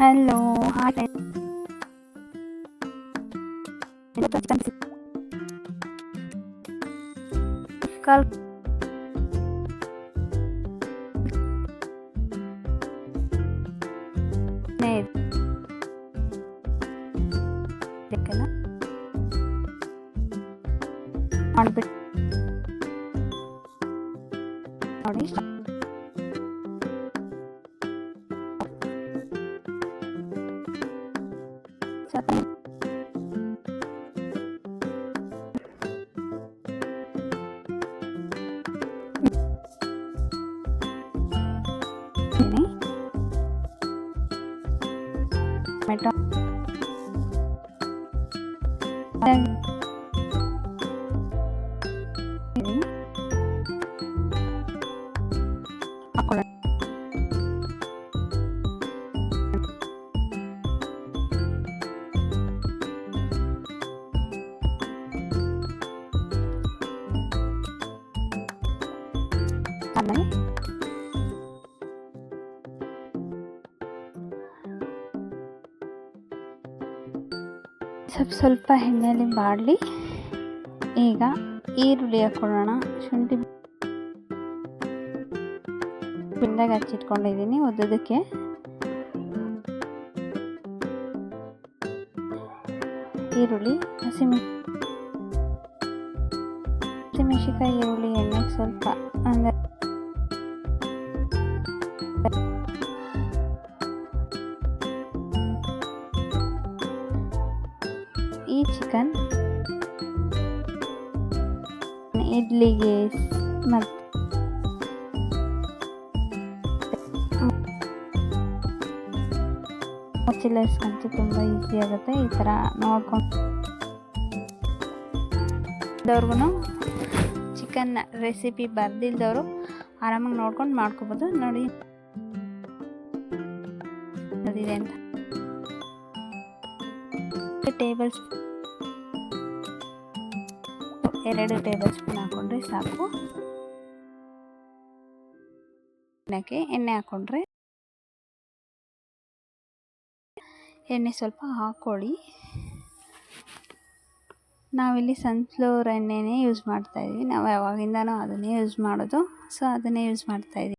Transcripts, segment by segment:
Hello hi कल ಸ್ವಲ್ಪ ಸ್ವಲ್ಪ ಎಣ್ಣೆಯಲ್ಲಿ ಬಾಡಲಿ. ಈಗ ಈರುಳ್ಳಿ ಹಾಕ್ಕೊಳ್ಳೋಣ ಶುಂಠಿ ಬಿಂದಾಗ ಹಚ್ಚಿಟ್ಕೊಂಡಿದ್ದೀನಿ ಒದ್ದೋದಕ್ಕೆ. ಈರುಳ್ಳಿ, ಹಸಿಮೆ ಹಸಿಮೆಣಸಿಕಾಯಿ ಈರುಳ್ಳಿ ಎಣ್ಣೆಗೆ ಸ್ವಲ್ಪ ಅಂದರೆ ಈ ಚಿಕನ್ ಇಡ್ಲಿಗೆ ಮತ್ತು ಮುಚ್ಚಲಿಸ್ಕೊಂತ ತುಂಬ ಈಸಿ ಆಗುತ್ತೆ. ಈ ಥರ ನೋಡ್ಕೊಂಡವ್ರಿಗೂ ಚಿಕನ್ ರೆಸಿಪಿ ಬರ್ದಿಲ್ದವರು ಆರಾಮಾಗಿ ನೋಡ್ಕೊಂಡು ಮಾಡ್ಕೋಬೋದು. ನೋಡಿ. ಅದಿದೆ ಅಂತ. ಟೇಬಲ್ ಎರಡು ಟೇಬಲ್ ಸ್ಪೂನ್ ಹಾಕೊಂಡ್ರೆ ಸಾಕು. ಎಣ್ಣೆ ಹಾಕೊಂಡ್ರೆ ಎಣ್ಣೆ ಸ್ವಲ್ಪ ಹಾಕ್ಕೊಳ್ಳಿ ನಾವಿಲ್ಲಿ ಸನ್ಫ್ಲವರ್ ಎಣ್ಣೆನೇ ಯೂಸ್ ಮಾಡ್ತಾಯಿದ್ವಿ ನಾವು ಯಾವಾಗಿಂದನೂ ಅದನ್ನೇ ಯೂಸ್ ಮಾಡೋದು. ಸೊ ಅದನ್ನೇ ಯೂಸ್ ಮಾಡ್ತಾಯಿದ್ವಿ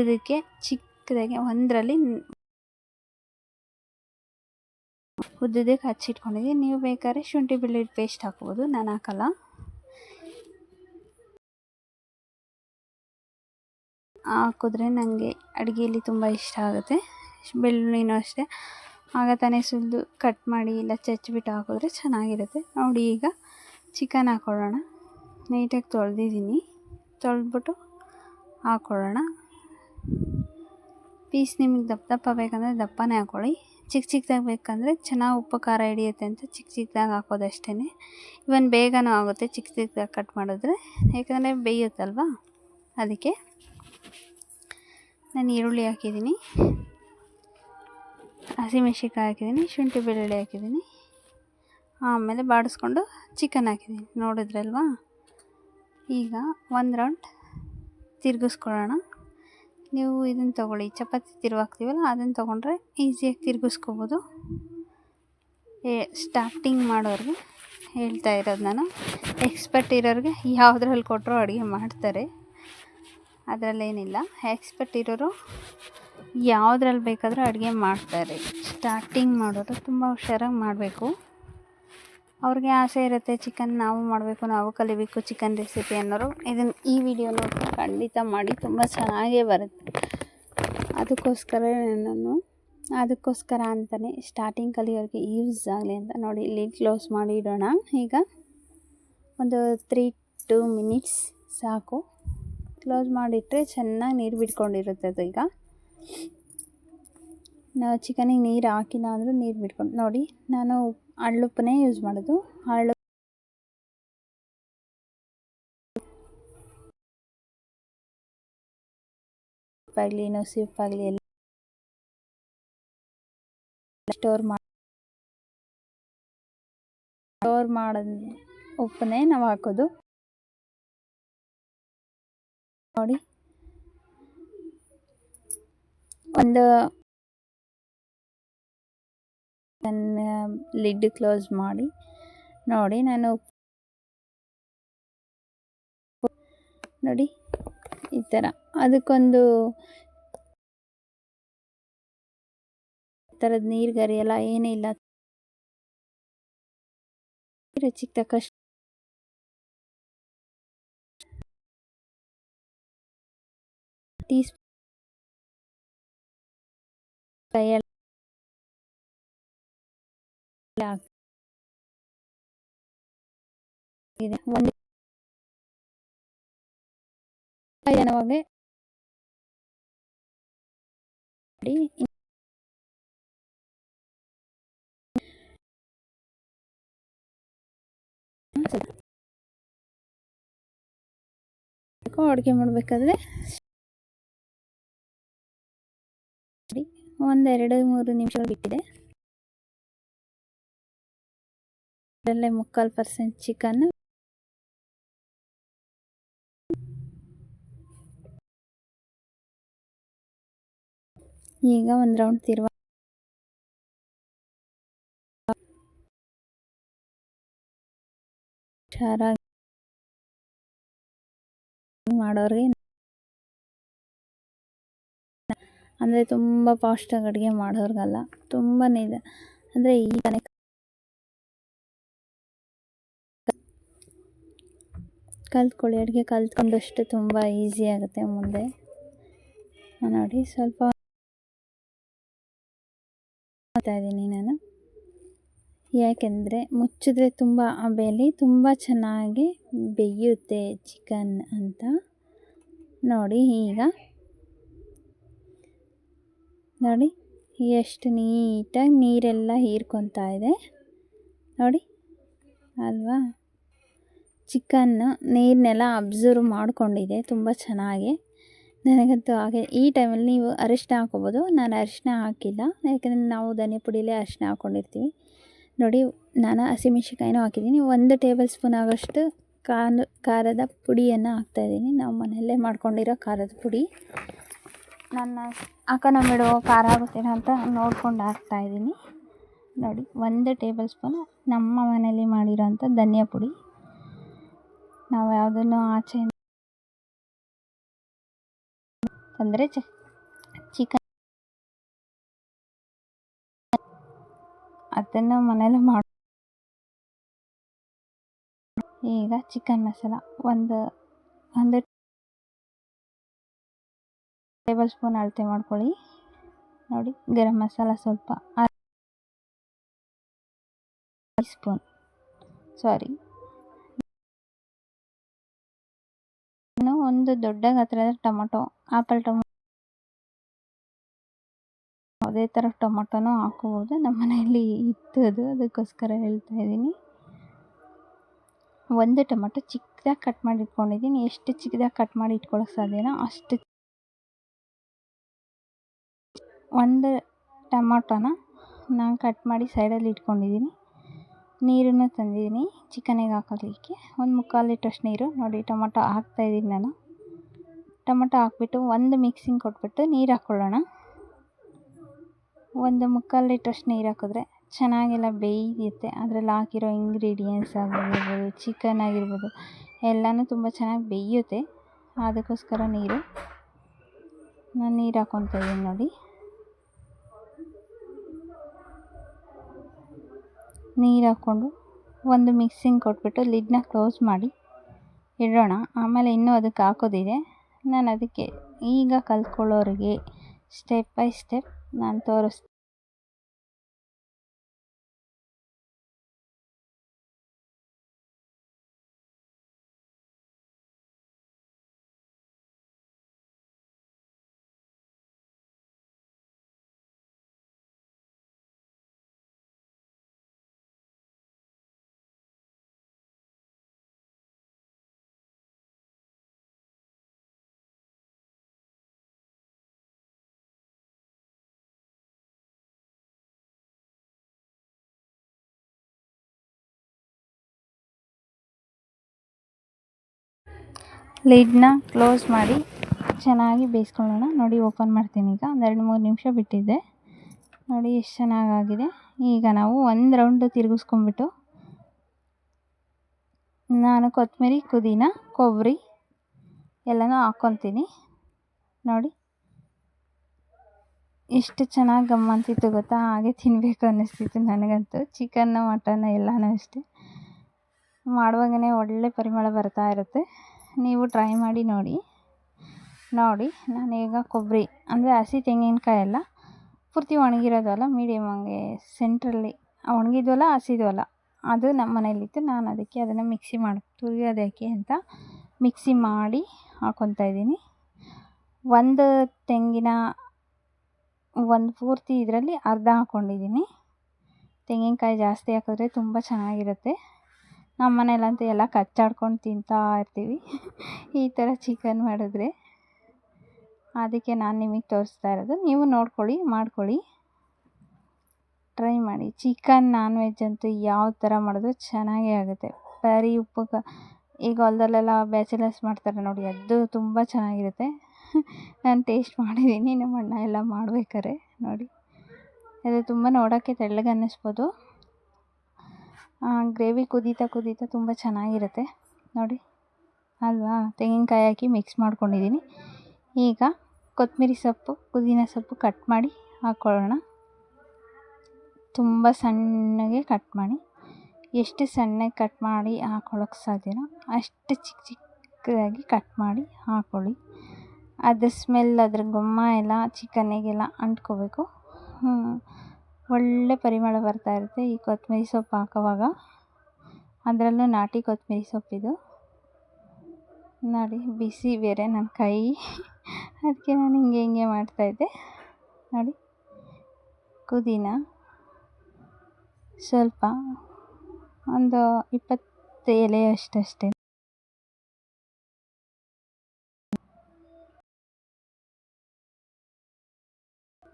ಇದಕ್ಕೆ ಚಿಕ್ಕದಾಗಿ ಒಂದರಲ್ಲಿ ಉದ್ದದಕ್ಕೆ ಹಚ್ಚಿಟ್ಕೊಂಡಿದ್ದೀನಿ ನೀವು ಬೇಕಾದ್ರೆ ಶುಂಠಿ, ಬೆಳ್ಳುಳ್ಳಿ ಪೇಸ್ಟ್ ಹಾಕ್ಬೋದು. ನಾನು ಹಾಕಲ್ಲ. ಹಾಕಿದ್ರೆ ನನಗೆ ಅಡುಗೆಯಲ್ಲಿ ತುಂಬ ಇಷ್ಟ ಆಗುತ್ತೆ. ಬೆಳ್ಳುಳ್ಳಿನೂ ಅಷ್ಟೇ. ಆಗ ತಾನೇ ಸುಲಿದು ಕಟ್ ಮಾಡಿ ಇಲ್ಲ ಚಚ್ಚಿಬಿಟ್ಟು ಹಾಕಿದ್ರೆ ಚೆನ್ನಾಗಿರುತ್ತೆ. ನೋಡಿ ಈಗ ಚಿಕನ್ ಹಾಕ್ಕೊಳ್ಳೋಣ ನೀಟಾಗಿ ತೊಳೆದಿದ್ದೀನಿ. ತೊಳೆದ್ಬಿಟ್ಟು ಹಾಕ್ಕೊಳ್ಳೋಣ ಪೀಸ್ ನಿಮಗೆ ದಪ್ಪ ದಪ್ಪ ಬೇಕಂದರೆ ದಪ್ಪನೇ ಹಾಕ್ಕೊಳ್ಳಿ ಚಿಕ್ಕ ಚಿಕ್ಕದಾಗಿ ಬೇಕಂದರೆ ಚೆನ್ನಾಗಿ ಉಪ್ಪು ಖಾರ ಹಿಡಿಯುತ್ತೆ ಅಂತ ಚಿಕ್ಕ ಚಿಕ್ಕದಾಗಿ ಹಾಕೋದಷ್ಟೇ ಇವನ್ ಬೇಗನೂ ಆಗುತ್ತೆ ಚಿಕ್ಕ ಚಿಕ್ಕದಾಗಿ ಕಟ್ ಮಾಡಿದ್ರೆ. ಯಾಕಂದರೆ ಬೇಯುತ್ತಲ್ವ? ಅದಕ್ಕೆ ನಾನು ಈರುಳ್ಳಿ ಹಾಕಿದ್ದೀನಿ. ಹಸಿಮೆಣ್ಸಿನ್ಕಾಯಿ ಹಾಕಿದ್ದೀನಿ, ಶುಂಠಿ ಬೆಳ್ಳುಳ್ಳಿ ಹಾಕಿದ್ದೀನಿ. ಆಮೇಲೆ ಬಾಡಿಸ್ಕೊಂಡು ಚಿಕನ್ ಹಾಕಿದ್ದೀನಿ. ನೋಡಿದ್ರಲ್ವಾ? ಈಗ ಒಂದು ರೌಂಡ್ ತಿರುಗಿಸ್ಕೊಳ್ಳೋಣ. ನೀವು ಇದನ್ನು ತೊಗೊಳ್ಳಿ. ಚಪಾತಿ ತಿರುವಾಕ್ತೀವಲ್ಲ ಅದನ್ನು ತೊಗೊಂಡ್ರೆ ಈಸಿಯಾಗಿ ತಿರುಗಿಸ್ಕೋಬೋದು. ಏ ಸ್ಟಾರ್ಟಿಂಗ್ ಮಾಡೋರಿಗೆ ಹೇಳ್ತಾ ಇರೋದು ನಾನು. ಎಕ್ಸ್ಪರ್ಟ್ ಇರೋರಿಗೆ ಯಾವುದ್ರಲ್ಲಿ ಕೊಟ್ಟರು ಅಡುಗೆ ಮಾಡ್ತಾರೆ. ಅದರಲ್ಲೇನಿಲ್ಲ ಎಕ್ಸ್ಪರ್ಟ್ ಇರೋರು ಯಾವುದ್ರಲ್ಲಿ ಬೇಕಾದರೂ ಅಡುಗೆ ಮಾಡ್ತಾರೆ. ಸ್ಟಾರ್ಟಿಂಗ್ ಮಾಡೋರು ತುಂಬ ಹುಷಾರಾಗಿ ಮಾಡಬೇಕು. ಅವ್ರಿಗೆ ಆಸೆ ಇರುತ್ತೆ, ಚಿಕನ್ ನಾವು ಮಾಡಬೇಕು, ನಾವು ಕಲಿಬೇಕು ಚಿಕನ್ ರೆಸಿಪಿ ಅನ್ನೋರು. ಇದನ್ನು ಈ ವಿಡಿಯೋ ನೋಡಿ ಖಂಡಿತ ಮಾಡಿ, ತುಂಬ ಚೆನ್ನಾಗೇ ಬರುತ್ತೆ. ಅದಕ್ಕೋಸ್ಕರ ನಾನು ಅದಕ್ಕೋಸ್ಕರ ಅಂತಲೇ ಸ್ಟಾರ್ಟಿಂಗ್ ಕಲಿಯೋರಿಗೆ ಯೂಸ್ ಆಗಲಿ ಅಂತ ನೋಡಿ, ಇಲ್ಲಿ ಕ್ಲೋಸ್ ಮಾಡಿ ಇಡೋಣ. ಈಗ ಒಂದು ತ್ರೀ ಟೂ ಮಿನಿಟ್ಸ್ ಸಾಕು. ಕ್ಲೋಸ್ ಮಾಡಿಟ್ಟರೆ ಚೆನ್ನಾಗಿ ನೀರು ಬಿಟ್ಕೊಂಡಿರುತ್ತೆ ಅದು ಈಗ. ನಾವು ಚಿಕನಿಗೆ ನೀರು ಹಾಕಿಲ್ಲ ಅಂದರೂ ನೀರು ಬಿಟ್ಕೊಂಡು, ನೋಡಿ, ನಾನು ಹಳ್ಳುಪ್ಪನ್ನೇ ಯೂಸ್ ಮಾಡೋದು. ಹಳ್ಳು ಉಪ್ಪಾಗಲಿ ನುಸಿ ಉಪ್ಪಾಗಲಿ ಎಲ್ಲ ಸ್ಟೋರ್ ಮಾಡಿ ಸ್ಟೋರ್ ಮಾಡೋದು ಉಪ್ಪನ್ನೇ ನಾವು ಹಾಕೋದು. ನೋಡಿ. ಒಂದು ನನ್ನ ಲಿಡ್ ಕ್ಲೋಸ್ ಮಾಡಿ, ನೋಡಿ ನಾನು ನೋಡಿ ಈ ಥರ ಅದಕ್ಕೊಂದು ಥರದ ನೀರು ಗರಿ ಎಲ್ಲ ಇಲ್ಲ. ಚಿಕ್ಕ ತಕ್ಕಷ್ಟು ಟೀ ಕೈಯಲ್ಲಿ ಇದೆ. ಒಂದು ಜನವಾಗಿ ಅಡುಗೆ ಮಾಡಬೇಕಾದ್ರೆ ಒಂದೆರಡು ಮೂರು ನಿಮಿಷ ಬಿಟ್ಟಿದೆ. ಅದರಲ್ಲೇ ಮುಕ್ಕಾಲು ಪರ್ಸೆಂಟ್ ಚಿಕನ್ ಈಗ ಒಂದು ರೌಂಡ್ ತಿರುವ ಹುಷಾರಾಗಿ ಮಾಡೋರಿಗೆ ಅಂದರೆ ತುಂಬ ಫಾಸ್ಟಾಗಿ ಅಡುಗೆ ಮಾಡೋರ್ಗಲ್ಲ ತುಂಬಾ ಇದೆ. ಅಂದರೆ ಈಗನೇ ಕಲ್ತ್ಕೊಳ್ಳಿ, ಅಡುಗೆ ಕಲ್ತ್ಕೊಂಡಷ್ಟು ತುಂಬ ಈಸಿ ಆಗುತ್ತೆ ಮುಂದೆ. ನೋಡಿ, ಸ್ವಲ್ಪ ಇದ್ದೀನಿ ನಾನು. ಯಾಕೆಂದರೆ ಮುಚ್ಚಿದ್ರೆ ತುಂಬ ಬೇಲಿ ತುಂಬ ಚೆನ್ನಾಗಿ ಬೇಯುತ್ತೆ ಚಿಕನ್ ಅಂತ. ನೋಡಿ ಈಗ. ನೋಡಿ, ಎಷ್ಟು ನೀಟಾಗಿ ನೀರೆಲ್ಲ ಹೀರ್ಕೊತಾ ಇದೆ. ನೋಡಿ, ಅಲ್ವಾ? ಚಿಕನ್ನು ನೀರನ್ನೆಲ್ಲ ಅಬ್ಸರ್ವ್ ಮಾಡಿಕೊಂಡಿದೆ ತುಂಬ ಚೆನ್ನಾಗಿ. ನನಗಂತೂ ಹಾಗೆ ಈ ಟೈಮಲ್ಲಿ ನೀವು ಅರಿಶಿನ ಹಾಕೋಬೋದು ನಾನು ಅರಿಶಿನ ಹಾಕಿಲ್ಲ. ಯಾಕಂದರೆ ನಾವು ಧನಿಯಾ ಪುಡಿಯಲ್ಲೇ ಅರಿಶಿನ ಹಾಕ್ಕೊಂಡಿರ್ತೀವಿ ನೋಡಿ, ನಾನು ಹಸಿಮೆಣ್ಸಿಕಾಯಿನೂ ಹಾಕಿದ್ದೀನಿ. ಒಂದು ಟೇಬಲ್ ಸ್ಪೂನ್ ಆಗೋಷ್ಟು ಖಾರ ಖಾರದ ಪುಡಿಯನ್ನು ಹಾಕ್ತಾಯಿದ್ದೀನಿ ನಾವು ಮನೆಯಲ್ಲೇ ಮಾಡ್ಕೊಂಡಿರೋ ಖಾರದ ಪುಡಿ. ನನ್ನ ಅಕ್ಕನ ಬಿಡೋ ಖಾರ ಆಗುತ್ತೆ ಅಂತ ನೋಡ್ಕೊಂಡು ಹಾಕ್ತಾಯಿದ್ದೀನಿ ನೋಡಿ, ಒಂದು ಟೇಬಲ್ ಸ್ಪೂನ್ ನಮ್ಮ ಮನೆಯಲ್ಲಿ ಮಾಡಿರೋಂಥ ಧನಿಯಾ ಪುಡಿ. ನಾವು ಯಾವುದನ್ನು ಆಚೆ ಅಂದರೆ ಚಿಕನ್ ಅದನ್ನು ಮನೇಲಿ ಮಾಡಿ ಈಗ ಚಿಕನ್ ಮಸಾಲ. ಒಂದು ಒಂದು ಟೇಬಲ್ ಸ್ಪೂನ್ ಅಳತೆ ಮಾಡ್ಕೊಳ್ಳಿ. ನೋಡಿ, ಗರಂ ಮಸಾಲ ಸ್ವಲ್ಪ ಸ್ಪೂನ್. ಸಾರಿ. ಒಂದು ದೊಡ್ಡ ಗಾತ್ರದ ಟೊಮೊಟೊ, ಆಪಲ್ ಟೊಮೊ ಯಾವುದೇ ಥರ ಟೊಮೊಟೊನೂ ಹಾಕೋಬೋದು. ನಮ್ಮ ಮನೆಯಲ್ಲಿ ಇತ್ತು ಅದು ಅದಕ್ಕೋಸ್ಕರ ಹೇಳ್ತಾ ಇದ್ದೀನಿ. ಒಂದು ಟೊಮೊಟೊ ಚಿಕ್ಕದಾಗಿ ಕಟ್ ಮಾಡಿ ಇಟ್ಕೊಂಡಿದ್ದೀನಿ ಎಷ್ಟು ಚಿಕ್ಕದಾಗಿ ಕಟ್ ಮಾಡಿ ಇಟ್ಕೊಳ್ಳೋಕೆ ಸಾಧ್ಯನೋ ಅಷ್ಟು ಒಂದು ಟೊಮೊಟೊನ ನಾನು ಕಟ್ ಮಾಡಿ ಸೈಡಲ್ಲಿ ಇಟ್ಕೊಂಡಿದ್ದೀನಿ. ನೀರನ್ನು ತಂದಿದ್ದೀನಿ ಚಿಕನಿಗೆ ಹಾಕೋದಕ್ಕೆ. ಒಂದು ಮುಕ್ಕಾಲು ಲೀಟ್ರಷ್ಟು ನೀರು. ನೋಡಿ ಟೊಮೊಟೊ ಹಾಕ್ತಾಯಿದ್ದೀನಿ ನಾನು. ಟೊಮೊಟೊ ಹಾಕ್ಬಿಟ್ಟು ಒಂದು ಮಿಕ್ಸಿಂಗ್ ಕೊಟ್ಬಿಟ್ಟು ನೀರು ಹಾಕ್ಕೊಳ್ಳೋಣ. ಒಂದು ಮುಕ್ಕಾಲು ಲೀಟ್ರಷ್ಟು ನೀರು ಹಾಕಿದ್ರೆ ಚೆನ್ನಾಗೆಲ್ಲ ಬೇಯುತ್ತೆ ಅದರಲ್ಲಿ ಹಾಕಿರೋ ಇಂಗ್ರೀಡಿಯೆಂಟ್ಸ್ ಆಗಿರ್ಬೋದು ಚಿಕನ್ ಆಗಿರ್ಬೋದು, ಎಲ್ಲನೂ ತುಂಬ ಚೆನ್ನಾಗಿ ಬೇಯುತ್ತೆ ಅದಕ್ಕೋಸ್ಕರ ನೀರು, ನಾನು ನೀರು ಹಾಕ್ಕೊತಾ ಇದ್ದೀನಿ ನೋಡಿ. ನೀರು ಹಾಕ್ಕೊಂಡು ಒಂದು ಮಿಕ್ಸಿಂಗ್ ಕೊಟ್ಬಿಟ್ಟು ಲಿಡ್ನ ಕ್ಲೋಸ್ ಮಾಡಿ ಇಡೋಣ. ಆಮೇಲೆ ಇನ್ನೂ ಅದಕ್ಕೆ ಹಾಕೋದಿದೆ. ನಾನು ಅದಕ್ಕೆ ಈಗ ಕಲ್ತ್ಕೊಳ್ಳೋರಿಗೆ ಸ್ಟೆಪ್ ಬೈ ಸ್ಟೆಪ್ ನಾನು ತೋರಿಸ್ ಲಿಡ್ನ ಕ್ಲೋಸ್ ಮಾಡಿ ಚೆನ್ನಾಗಿ ಬೇಯಿಸ್ಕೊಳ್ಳೋಣ. ನೋಡಿ, ಓಪನ್ ಮಾಡ್ತೀನಿ ಈಗ. ಒಂದು ಎರಡು ಮೂರು ನಿಮಿಷ ಬಿಟ್ಟಿದ್ದೆ ನೋಡಿ, ಎಷ್ಟು ಚೆನ್ನಾಗಾಗಿದೆ. ಈಗ ನಾವು ಒಂದು ರೌಂಡು ತಿರುಗಿಸ್ಕೊಂಬಿಟ್ಟು ನಾನು ಕೊತ್ತಂಬರಿ, ಪುದೀನ, ಕೊಬ್ಬರಿ ಎಲ್ಲನೂ ಹಾಕ್ಕೊತೀನಿ. ನೋಡಿ, ಎಷ್ಟು ಚೆನ್ನಾಗಿ ಗಮ್ಮ ಅಂತಿತ್ತು ಗೊತ್ತಾ? ಹಾಗೆ ತಿನ್ನಬೇಕು ಅನ್ನಿಸ್ತಿತ್ತು ನನಗಂತೂ. ಚಿಕನ್ನು, ಮಟನ್ನು ಎಲ್ಲನೂ ಅಷ್ಟೇ. ಮಾಡುವಾಗಲೇ ಒಳ್ಳೆ ಪರಿಮಳ ಬರ್ತಾ ಇರುತ್ತೆ. ನೀವು ಟ್ರೈ ಮಾಡಿ ನೋಡಿ. ನೋಡಿ ನಾನೀಗ ಕೊಬ್ಬರಿ ಅಂದರೆ ಹಸಿ ತೆಂಗಿನಕಾಯಿ ಅಲ್ಲ, ಪೂರ್ತಿ ಒಣಗಿರೋದಲ್ಲ ಮೀಡಿಯಮ್ ಹಂಗೆ ಸೆಂಟ್ರಲ್ಲಿ ಒಣಗಿದ್ವಲ್ಲ ಹಸಿದ್ವಲ್ಲ ಅದು ನಮ್ಮ ಮನೇಲಿತ್ತು ನಾನು ಅದಕ್ಕೆ ಅದನ್ನು ಮಿಕ್ಸಿ ಮಾಡಿ ತುರಿಯೋದಕ್ಕೆ ಅಂತ ಮಿಕ್ಸಿ ಮಾಡಿ ಹಾಕ್ಕೊತಾ ಇದ್ದೀನಿ. ಒಂದು ತೆಂಗಿನ, ಒಂದು ಪೂರ್ತಿ ಇದರಲ್ಲಿ ಅರ್ಧ ಹಾಕ್ಕೊಂಡಿದ್ದೀನಿ ತೆಂಗಿನಕಾಯಿ ಜಾಸ್ತಿ ಹಾಕಿದ್ರೆ ತುಂಬ ಚೆನ್ನಾಗಿರುತ್ತೆ. ನಮ್ಮ ಮನೇಲಂತೂ ಎಲ್ಲ ಕಚ್ಚಾಡ್ಕೊಂಡು ತಿಂತಾ ಇರ್ತೀವಿ. ಈ ಥರ ಚಿಕನ್ ಮಾಡಿದ್ರೆ. ಅದಕ್ಕೆ ನಾನು ನಿಮಗೆ ತೋರಿಸ್ತಾ ಇರೋದು. ನೀವು ನೋಡ್ಕೊಳ್ಳಿ, ಮಾಡ್ಕೊಳ್ಳಿ. ಟ್ರೈ ಮಾಡಿ. ಚಿಕನ್ ನಾನ್ ವೆಜ್ ಅಂತೂ ಯಾವ ಥರ ಮಾಡಿದ್ರು ಚೆನ್ನಾಗೇ ಆಗುತ್ತೆ. ಬರೀ ಉಪ್ಪು ಕ ಈಗ ಹೊಲದಲ್ಲೆಲ್ಲ ಬ್ಯಾಚುಲರ್ಸ್ ಮಾಡ್ತಾರೆ ನೋಡಿ, ಅದು ತುಂಬ ಚೆನ್ನಾಗಿರುತ್ತೆ. ನಾನು ಟೇಸ್ಟ್ ಮಾಡಿದ್ದೀನಿ ನಮ್ಮ ಅಣ್ಣ ಎಲ್ಲ ಮಾಡ್ಬೇಕಾರೆ ನೋಡಿ. ಅದು ತುಂಬ ನೋಡೋಕ್ಕೆ ತೆಳ್ಳಗೆ ಅನ್ನಿಸ್ಬೋದು ಗ್ರೇವಿ ಕುದೀತಾ ಕುದೀತಾ ತುಂಬ ಚೆನ್ನಾಗಿರುತ್ತೆ. ನೋಡಿ, ಅಲ್ವಾ? ತೆಂಗಿನಕಾಯಿ ಹಾಕಿ ಮಿಕ್ಸ್ ಮಾಡ್ಕೊಂಡಿದ್ದೀನಿ ಈಗ ಕೊತ್ತಂಬರಿ ಸೊಪ್ಪು, ಪುದೀನ ಸೊಪ್ಪು ಕಟ್ ಮಾಡಿ ಹಾಕ್ಕೊಳ್ಳೋಣ ತುಂಬ ಸಣ್ಣಗೆ ಕಟ್ ಮಾಡಿ. ಎಷ್ಟು ಸಣ್ಣಗೆ ಕಟ್ ಮಾಡಿ ಹಾಕ್ಕೊಳ್ಳೋಕ್ಕೆ ಸಾಧ್ಯನೋ ಅಷ್ಟು ಚಿಕ್ಕ ಚಿಕ್ಕದಾಗಿ ಕಟ್ ಮಾಡಿ ಹಾಕ್ಕೊಳ್ಳಿ ಅದ್ರ ಸ್ಮೆಲ್ ಅದ್ರ ಗೊಮ್ಮ ಎಲ್ಲ ಚಿಕನ್ನಿಗೆಲ್ಲ ಅಂಟ್ಕೋಬೇಕು. ಒಳ್ಳೆ ಪರಿಮಳ ಬರ್ತಾ ಇರುತ್ತೆ ಈ ಕೊತ್ತಂಬರಿ ಸೊಪ್ಪು ಹಾಕೋವಾಗ. ಅದರಲ್ಲೂ ನಾಟಿ ಕೊತ್ತಂಬರಿ ಸೊಪ್ಪಿದು ನೋಡಿ, ಬಿಸಿ ಬೇರೆ ನನ್ನ ಕೈ. ಅದಕ್ಕೆ ನಾನು ಹಿಂಗೆ ಹಿಂಗೆ ಮಾಡ್ತಾಯಿದ್ದೆ ನೋಡಿ, ಪುದೀನ. ಸ್ವಲ್ಪ, ಒಂದು ಇಪ್ಪತ್ತು ಎಲೆ ಅಷ್ಟಷ್ಟೇ.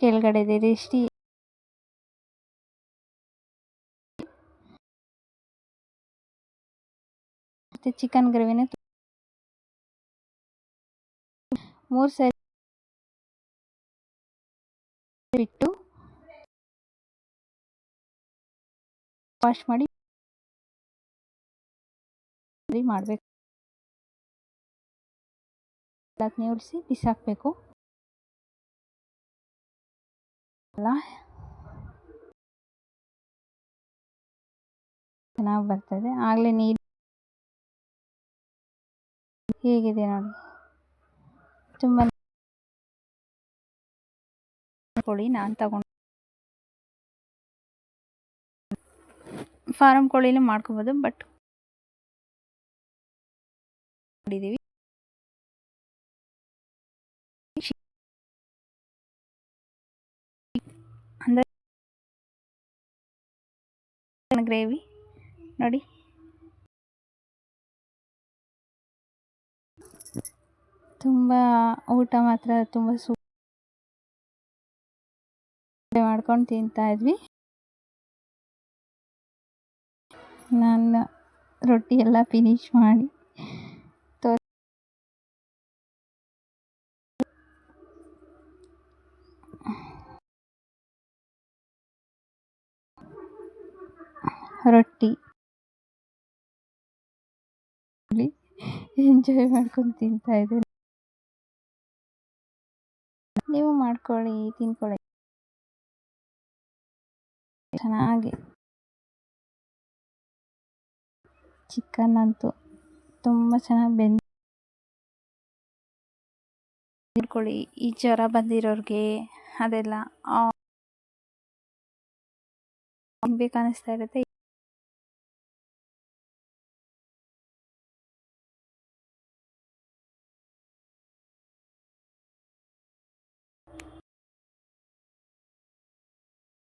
ಕೆಳಗಡೆ ಮತ್ತು ಚಿಕನ್ ಗ್ರೇವಿನ ಮೂರು ಸರಿ ಬಿಟ್ಟು ವಾಶ್ ಮಾಡಿ ಮಾಡಬೇಕು. ಅದನ್ನ ಉಡಿಸಿ ಬಿಸಾಕಬೇಕು. ಅಲ್ಲ. ಚೆನ್ನಾಗಿ ಬರ್ತದೆ ಆಗಲೇ ನೀರು ಹೇಗಿದೆ ನೋಡಿ. ತುಂಬ ಕೋಳಿ ನಾನು ತಗೊಂಡು ಫಾರಂ ಕೋಳಿಲಿ ಮಾಡ್ಕೊಬೋದು ಬಟ್ ಮಾಡಿದ್ದೀವಿ ಅಂದರೆ ಗ್ರೇವಿ ನೋಡಿ. ತುಂಬ ಊಟ ಮಾತ್ರ ತುಂಬ ಸೂ ಮಾಡ್ಕೊಂಡು ತಿಂತಾ ಇದ್ವಿ. ನಾನು ರೊಟ್ಟಿ ಎಲ್ಲ ಫಿನಿಶ್ ಮಾಡಿ ತೋ ರೊಟ್ಟಿ. ಎಂಜಾಯ್ ಮಾಡ್ಕೊಂಡು ತಿಂತಾ ಇದ್ದೀನಿ. ನೀವು ಮಾಡ್ಕೊಳ್ಳಿ, ತಿನ್ಕೊಳ್ಳಿ. ಚೆನ್ನಾಗಿ. ಚಿಕನ್ ಅಂತೂ ತುಂಬ ಚೆನ್ನಾಗಿ ಬೆಂದು ತಿನ್ಕೊಳ್ಳಿ. ಈ ಜ್ವರ ಬಂದಿರೋರಿಗೆ ಅದೆಲ್ಲ ಬೇಕನ್ನಿಸ್ತಾ ಇರುತ್ತೆ.